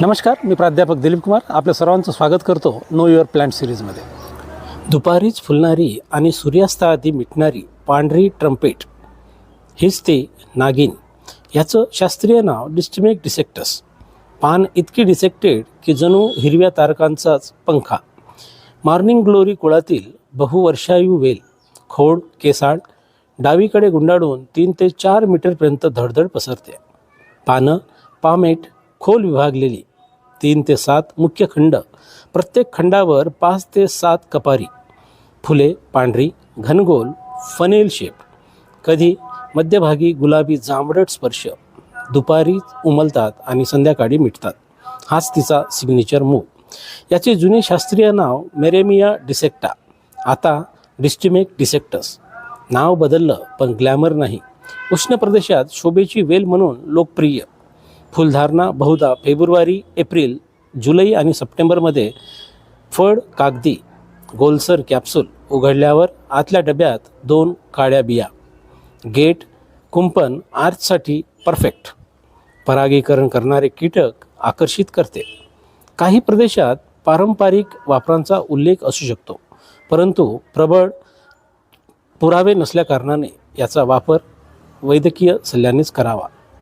नमस्कार मी प्राध्यापक दिलीप कुमार. आपल्या सर्वांचं स्वागत करतो नो युअर प्लॅन्ट सिरीजमध्ये. दुपारीच फुलणारी आणि सूर्यास्ताआधी मिटणारी पांढरी ट्रम्पेट हेच ते नागिन. याचं शास्त्रीय नाव डिस्टमिक डिसेक्टस. पान इतकी डिसेक्टेड की जणू हिरव्या तारकांचाच पंखा. मॉर्निंग ग्लोरी कुळातील बहुवर्षायू वेल खोड केसाळ डावीकडे गुंडाळून तीन ते चार मीटरपर्यंत धडधड पसरते. पानं पामेट खोल विभागलेली तीन ते सात मुख्य खंड. प्रत्येक खंडावर पाच ते सात कपारी. फुले पांढरी घनगोल फनेल शेप. कधी मध्यभागी गुलाबी जांभरट स्पर्श दुपारी उमलतात आणि संध्याकाळी मिटतात. हाच तिचा सिग्नेचर मूव याचे जुने शास्त्रीय नाव मेरेमिया डिसेक्टा. आता डिस्टिमेक डिसेक्टस. नाव बदललं पण ग्लॅमर नाही. उष्ण प्रदेशात शोभेची वेल म्हणून लोकप्रिय. फुलधारणा बहुधा फेब्रुवारी एप्रिल जुलै आणि सप्टेंबरमध्ये फळ कागदी गोलसर कॅप्सूल उघडल्यावर आतल्या डब्यात दोन काळ्या बिया. गेट कुंपण आर्चसाठी परफेक्ट. परागीकरण करणारे कीटक आकर्षित करते. काही प्रदेशात पारंपरिक वापरांचा उल्लेख असू शकतो परंतु प्रबळ पुरावे नसल्याकारणाने याचा वापर वैद्यकीय सल्ल्यानेच करावा.